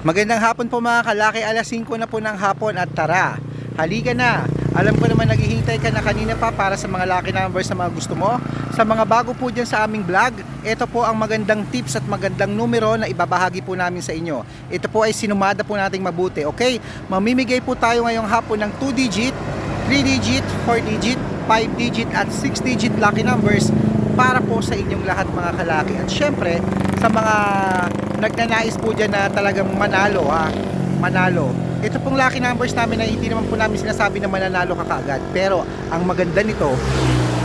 Magandang hapon po mga kalaki, alas 5 na po ng hapon at tara, halika na. Alam ko naman naghihintay ka na kanina pa para sa mga lucky numbers na mga gusto mo. Sa mga bago po dyan sa aming vlog, ito po ang magandang tips at magandang numero na ibabahagi po namin sa inyo. Ito po ay sinumada po nating mabuti, okay? Mamimigay po tayo ngayong hapon ng 2 digit, 3 digit, 4 digit, 5 digit at 6 digit lucky numbers para po sa inyong lahat mga kalaki. At syempre, sa mga nagnanais po dyan na talagang manalo ha, manalo. Ito pong lucky numbers namin na hindi naman po namin sinasabi na mananalo ka kaagad. Pero ang maganda nito,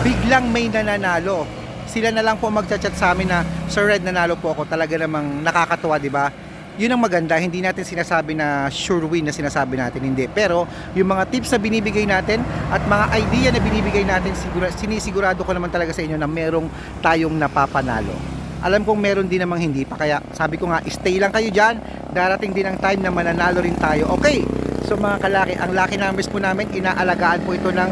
biglang may nananalo. Sila na lang po magchat-chat sa amin na Sir Red nanalo po ako. Talaga namang nakakatuwa, di ba? Yun ang maganda, hindi natin sinasabi na sure win na sinasabi natin, hindi. Pero yung mga tips na binibigay natin at mga idea na binibigay natin, sigura, sinisigurado ko naman talaga sa inyo na merong tayong napapanalo. Alam kong meron din namang hindi pa, kaya sabi ko nga, stay lang kayo dyan. Darating din ang time na mananalo rin tayo. Okay, so mga kalaki, ang lucky numbers po namin, inaalagaan po ito ng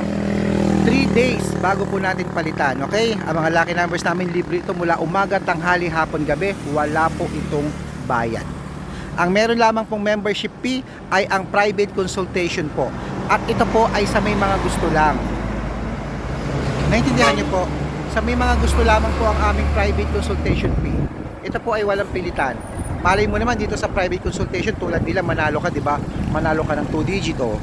3 days bago po natin palitan. Okay, ang mga lucky numbers namin, libre ito mula umaga, tanghali, hapon, gabi. Wala po itong bayad. Ang meron lamang pong membership fee ay ang private consultation po. At ito po ay sa may mga gusto lang. Naintindihan niyo po, sa may mga gusto lamang po ang aming private consultation fee. Ito po ay walang pilitan. Malay mo naman dito sa private consultation tulad nila manalo ka, 'di ba? Manalo ka ng 2 digit o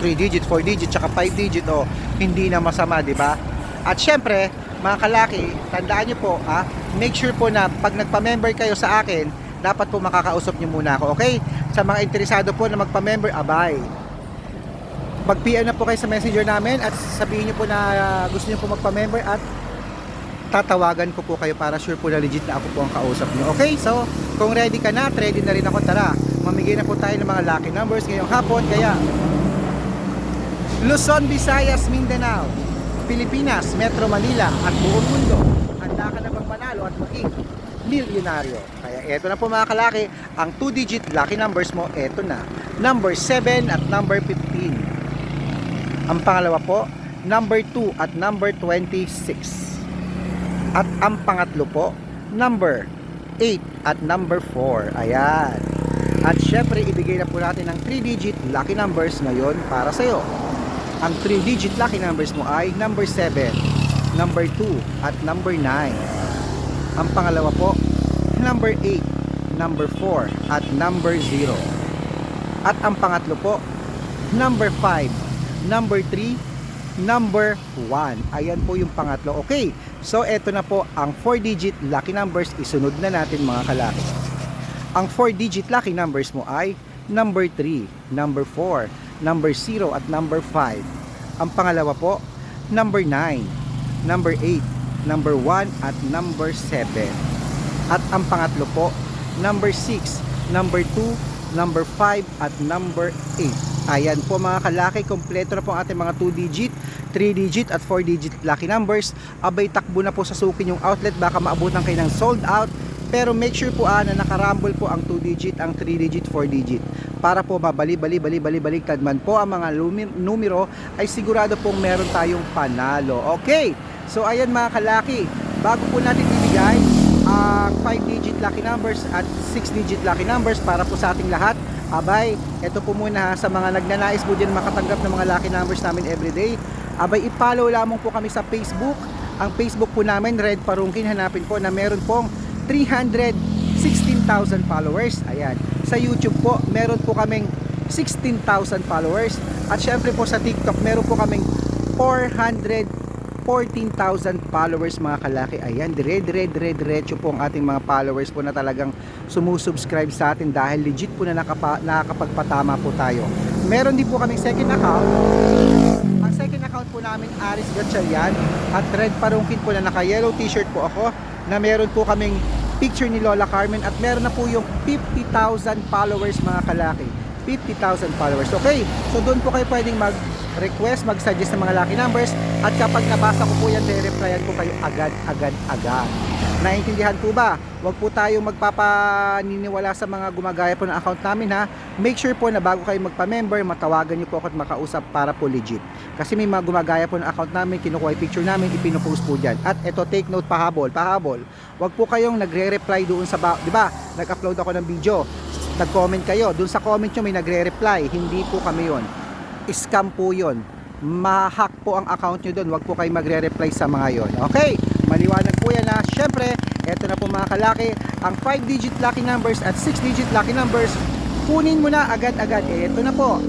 3 digit, 4 digit, tsaka 5 digit o hindi na masama, 'di ba? At syempre, mga kalaki, tandaan niyo po, ah, make sure po na pag nagpa-member kayo sa akin, dapat po makakausap niyo muna ako, okay? Sa mga interesado po na magpa-member, abay. Mag-PM na po kayo sa messenger namin at sabihin niyo po na ah, gusto niyo po magpa-member at tatawagan ko po kayo para sure po na legit na ako po ang kausap niyo. Okay? So, kung ready ka na ready na rin ako, tara. Mamigay na po tayo ng mga lucky numbers ngayong hapon. Kaya, Luzon, Visayas, Mindanao, Pilipinas, Metro Manila at buong mundo. Handa ka na bang manalo at maging milyonaryo? Kaya eto na po mga kalaki, ang 2-digit lucky numbers mo, eto na. Number 7 at number 15. Ang pangalawa po, number 2 at number 26. At ang pangatlo po, number 8 at number 4. Ayan. At syempre, ibigay na po natin ang 3-digit lucky numbers ngayon para sa'yo. Ang 3-digit lucky numbers mo ay number 7, number 2, at number 9. Ang pangalawa po, number 8, number 4, at number 0. At ang pangatlo po, number 5, number 3, number 1. Ayan po yung pangatlo. Okay, so eto na po ang 4-digit lucky numbers. Isunod na natin mga kalaki. Ang 4-digit lucky numbers mo ay number 3, number 4, number 0 at number 5. Ang pangalawa po, number 9, number 8, number 1 at number 7. At ang pangatlo po, number 6, number 2, number 5 at number 8. Ayan po mga kalaki, kompleto na po ang ating mga 2 digit, 3 digit at 4 digit lucky numbers. Abay takbo na po sa sukin yung outlet, baka maabutan kayo ng sold out. Pero make sure po ah, na nakarambol po ang 2 digit, ang 3 digit, 4 digit. Para po mabali, bali, bali, bali, baliktad man po ang mga numero ay sigurado pong meron tayong panalo. Okay, so ayan mga kalaki, bago po natin ibigay ang 5 digit lucky numbers at 6 digit lucky numbers para po sa ating lahat. Abay, ito po muna sa mga nagnanais po dyan makatanggap ng mga lucky numbers namin everyday. Abay, i-follow lamang po kami sa Facebook. Ang Facebook po namin, Red Parungkin, hanapin po na meron pong 316,000 followers. Ayan. Sa YouTube po, meron po kaming 16,000 followers. At syempre po sa TikTok, meron po kaming 414,000 followers mga kalaki. Ayan, dire dire dire diretso po ang ating mga followers po na talagang sumusubscribe sa atin dahil legit po na nakapa, nakakapagpatama po tayo. Meron din po kaming second account. Ang second account po namin, Aris Gatchalian at Red Parungkin po na naka-yellow t-shirt po ako na meron po kaming picture ni Lola Carmen at meron na po yung 50,000 followers mga kalaki. 50,000 followers. Okay, so doon po kayo pwedeng mag-request, mag-suggest ng mga lucky numbers at kapag nabasa ko po yan, re-replyan ko kayo agad, agad, agad. Naintindihan po ba? Huwag po tayong magpapaniniwala sa mga gumagaya po ng account namin ha. Make sure po na bago kayo magpa-member, matawagan niyo po ako at makausap para po legit. Kasi may mga gumagaya po ng account namin, kinukuha yung picture namin, ipinopost po dyan. At ito, take note, pahabol, pahabol. Huwag po kayong nagre-reply doon sa, ba- di ba, nag-upload ako ng video. nag-comment kayo. Dun sa comment nyo may nagre-reply. Hindi po kami yon. Scam po yon. Ma-hack po ang account nyo doon. Huwag po kayo magre-reply sa mga yon. Okay? Maliwanag po yan na. Siyempre, eto na po mga kalaki. Ang 5-digit lucky numbers at 6-digit lucky numbers, kunin mo na agad-agad. Eto na po.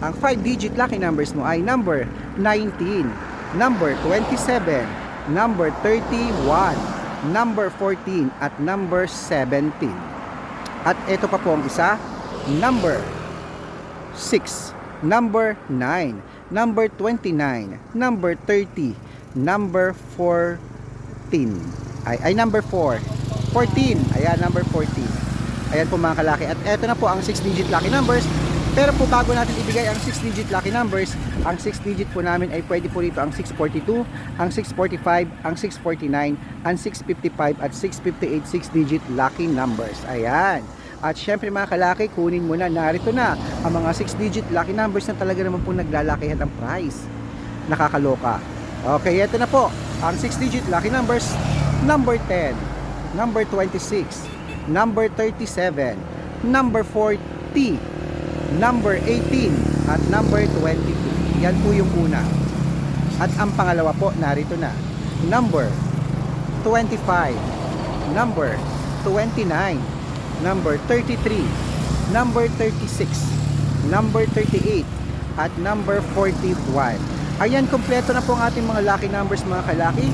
Ang 5-digit lucky numbers mo ay number 19, number 27, number 31, number 14, at number 17. At ito pa po ang isa, number 6, number 9, number 29, number 30, number 14. Ay, ay number 4. 14. Ayan, number 14. Ayan po mga kalaki. At eto na po ang 6-digit lucky numbers. Pero po bago natin ibigay ang 6-digit lucky numbers, ang 6-digit po namin ay pwede po rito ang 642, ang 645, ang 649, ang 655 at 658 6-digit lucky numbers. Ayan. At syempre mga kalaki, kunin mo na, narito na ang mga 6-digit lucky numbers na talaga naman po naglalakihan ang price. Nakakaloka. Okay, ito na po. Ang 6-digit lucky numbers, number 10, number 26, number 37, number 40, number 18, at number 22. Yan po yung una. At ang pangalawa po, narito na. Number 25, number 29, number 33, number 36, number 38, at number 41. Ayan, kompleto na po ang ating mga lucky numbers mga kalaki.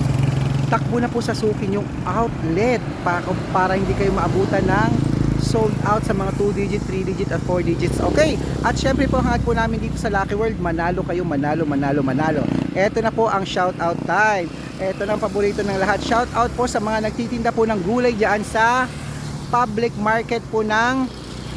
Takbo na po sa sukin yung outlet para, para hindi kayo maabutan ng sold out sa mga 2 digit, 3 digit at 4 digits. Okay. At syempre po hangad po namin dito sa Lucky World, manalo kayo, manalo, manalo, manalo. Ito na po ang shout out time. Ito na ang paborito ng lahat. Shout out po sa mga nagtitinda po ng gulay diyan sa public market po ng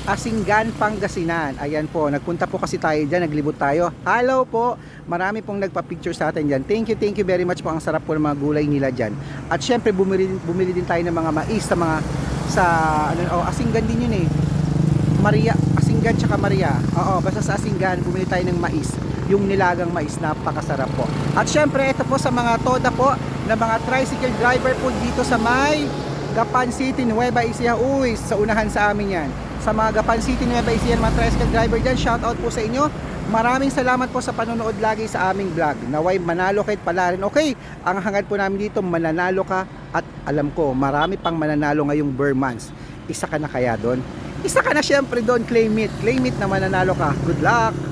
Asinggan, Pangasinan. Ayan po, nagpunta po kasi tayo dyan, naglibot tayo. Hello po, marami pong nagpa-picture sa atin dyan. Thank you, thank you very much po. Ang sarap po ng mga gulay nila dyan. At syempre, bumili, bumili din tayo ng mga mais sa mga, sa, ano, oh, Asinggan din yun eh. Maria, Asinggan tsaka Maria. Oo, basta sa Asinggan, bumili tayo ng mais. Yung nilagang mais, napakasarap po. At syempre, ito po sa mga toda po, na mga tricycle driver po dito sa may Gapan City, Nueva Ecija. Uy, sa unahan sa amin yan. Sa mga Gapan City, Nueva Ecija, mga tricycle driver dyan, shout out po sa inyo. Maraming salamat po sa panonood lagi sa aming vlog. Naway manalo kahit pala rin. Okay, ang hangad po namin dito, mananalo ka at alam ko, marami pang mananalo ngayong Burr months. Isa ka na kaya doon? Isa ka na syempre doon, claim it. Claim it na mananalo ka. Good luck!